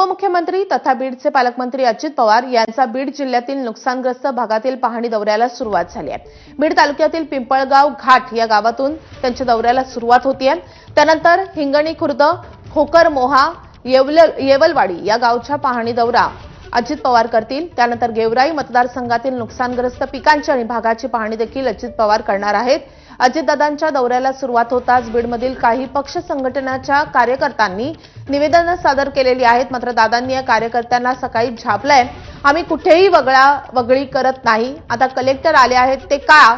उपमुख्यमंत्री तथा बीडचे पालकमंत्री अजित पवार यांचा बीड जिल्ह्यातील नुकसानग्रस्त भागातील पाहणी दौऱ्याला सुरुवात झाली आहे. बीड तालुक्यातील पिंपळगाव घाट या गावातून त्यांच्या दौऱ्याला सुरुवात होतीये त्यानंतर हिंगणी खुर्द खोकर मोहा येवल येवलवाडी या गावच्या पाहणी दौरा अजित पवार करतील. त्यानंतर गेवराई मतदारसंघातील नुकसानग्रस्त पिकांची आणि भागाची पाहणी देखील अजित पवार करणार आहेत. अजितदादांच्या दौऱ्याला सुरुवात होताच बीडमधील काही पक्ष संघटनाच्या कार्यकर्त्यांनी निवेदनं सादर केलेली आहेत. मात्र दादांनी या कार्यकर्त्यांना सकाळी झापलंय. आम्ही कुठेही वगळा वगळी करत नाही. आता कलेक्टर आले आहेत. ते का?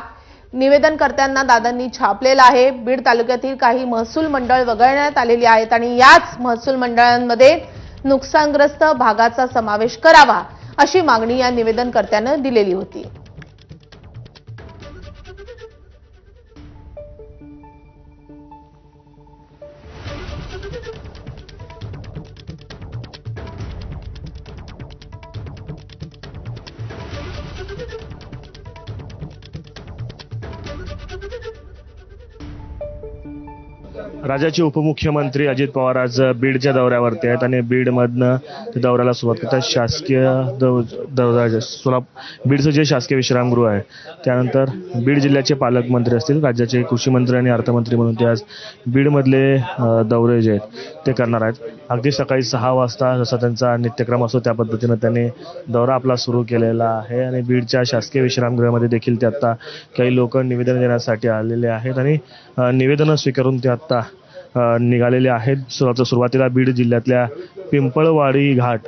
निवेदनकर्त्यांना दादांनी छापलेलं आहे. बीड तालुक्यातील काही महसूल मंडळ वगळण्यात आलेली आहेत आणि याच महसूल मंडळांमध्ये नुकसानग्रस्त भागाचा समावेश करावा अशी मागणी या निवेदनकर्त्यानं दिलेली होती. राज्याचे उपमुख्यमंत्री अजित पवार आज बीडच्या दौऱ्यावरती आहेत आणि बीडमधनं ते दौऱ्याला सुरुवात करतात. शासकीय दौ दौरा सोलाप बीडचं जे शासकीय विश्रामगृह आहे त्यानंतर बीड जिल्ह्याचे पालकमंत्री असतील राज्याचे कृषीमंत्री आणि अर्थमंत्री म्हणून ते आज बीडमधले दौरे जे आहेत ते करणार आहेत. अगदी सकाळी सहा वाजता जसा त्यांचा नित्यक्रम असतो त्या पद्धतीनं त्यांनी दौरा आपला सुरू केलेला आहे आणि बीडच्या शासकीय विश्रामगृहामध्ये देखील ते आत्ता काही लोक निवेदन देण्यासाठी आलेले आहेत आणि निवेदनं स्वीकारून ते आत्ता निघालेले आहेत. सुरुवात सुरुवातीला बीड जिल्ह्यातल्या पिंपळवाडी घाट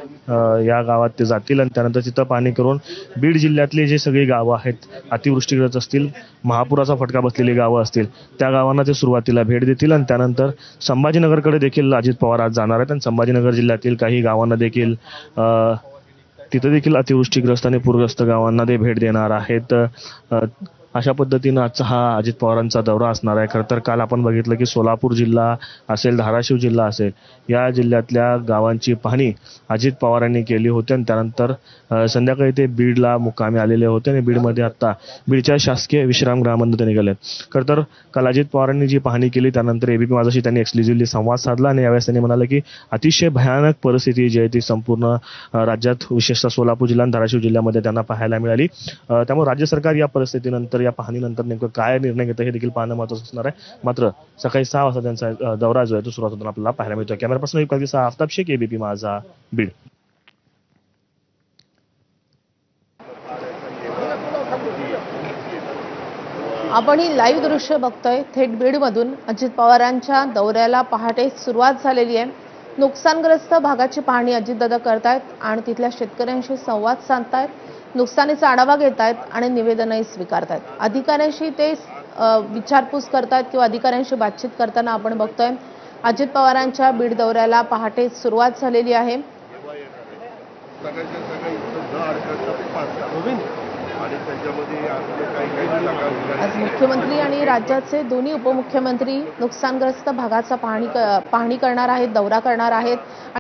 या गावात ते जातील आणि त्यानंतर तिथं पाणी करून बीड जिल्ह्यातली जे सगळी गावं आहेत अतिवृष्टीग्रस्त असतील महापुराचा फटका बसलेली गावं असतील त्या गावांना ते सुरुवातीला भेट देतील आणि त्यानंतर संभाजीनगरकडे देखील अजित पवार आज जाणार आहेत आणि संभाजीनगर जिल्ह्यातील काही गावांना देखील तिथं देखील अतिवृष्टीग्रस्त आणि पूरग्रस्त गावांना ते भेट देणार आहेत. अशा पद्धतीनं आजचा हा अजित पवारांचा दौरा असणार आहे. खरं तर काल आपण बघितलं की सोलापूर जिल्हा असेल धाराशिव जिल्हा असेल या जिल्ह्यातल्या गावांची पाहणी अजित पवारांनी केली होती आणि त्यानंतर संध्याकाळी ते बीडला मुक्कामी आलेले होते आणि बीडमध्ये आत्ता बीडच्या शासकीय विश्रामगृहामध्ये ते निघाले. खरं तर काल अजित पवारांनी जी पाहणी केली त्यानंतर एबीपी माझाशी त्यांनी एक्सक्लुझिव्हली संवाद साधला आणि यावेळेस त्यांनी म्हणाले की अतिशय भयानक परिस्थिती जी आहे ती संपूर्ण राज्यात विशेषतः सोलापूर जिल्हा आणि धाराशिव जिल्ह्यामध्ये त्यांना पाहायला मिळाली. त्यामुळे राज्य सरकार या परिस्थितीनंतर या पाहणीनंतर नेमकं काय निर्णय घेतं हे देखील पाहणं महत्वाचं असणार आहे. मात्र सकाळी सहा वाजता त्यांचा दौरा जो आहे तो सुरुवात होताना आपल्याला पाहायला मिळतो कॅमेरा पर्सन कधी सहा आफताब शेख एबीपी माझा बीड. आपण ही लाईव्ह दृश्य बघतोय. थेट बीडमधून अजित पवारांच्या दौऱ्याला पहाटे सुरुवात झालेली आहे. नुकसानग्रस्त भागाची पाहणी अजितदादा करतायत आणि तिथल्या शेतकऱ्यांशी संवाद साधतायत. नुकसानीचा आढावा घेत आहेत आणि निवेदनही स्वीकारतायत. अधिकाऱ्यांशी ते विचारपूस करतायत किंवा अधिकाऱ्यांशी बातचीत करताना आपण बघतोय अजित पवारांच्या बीड दौऱ्याला पहाटे सुरुवात झालेली आहे. आज मुख्यमंत्री आणि राज्याचे दोन्ही उपमुख्यमंत्री नुकसानग्रस्त भागाचा पाहणी पाहणी करणार आहेत दौरा करणार आहेत.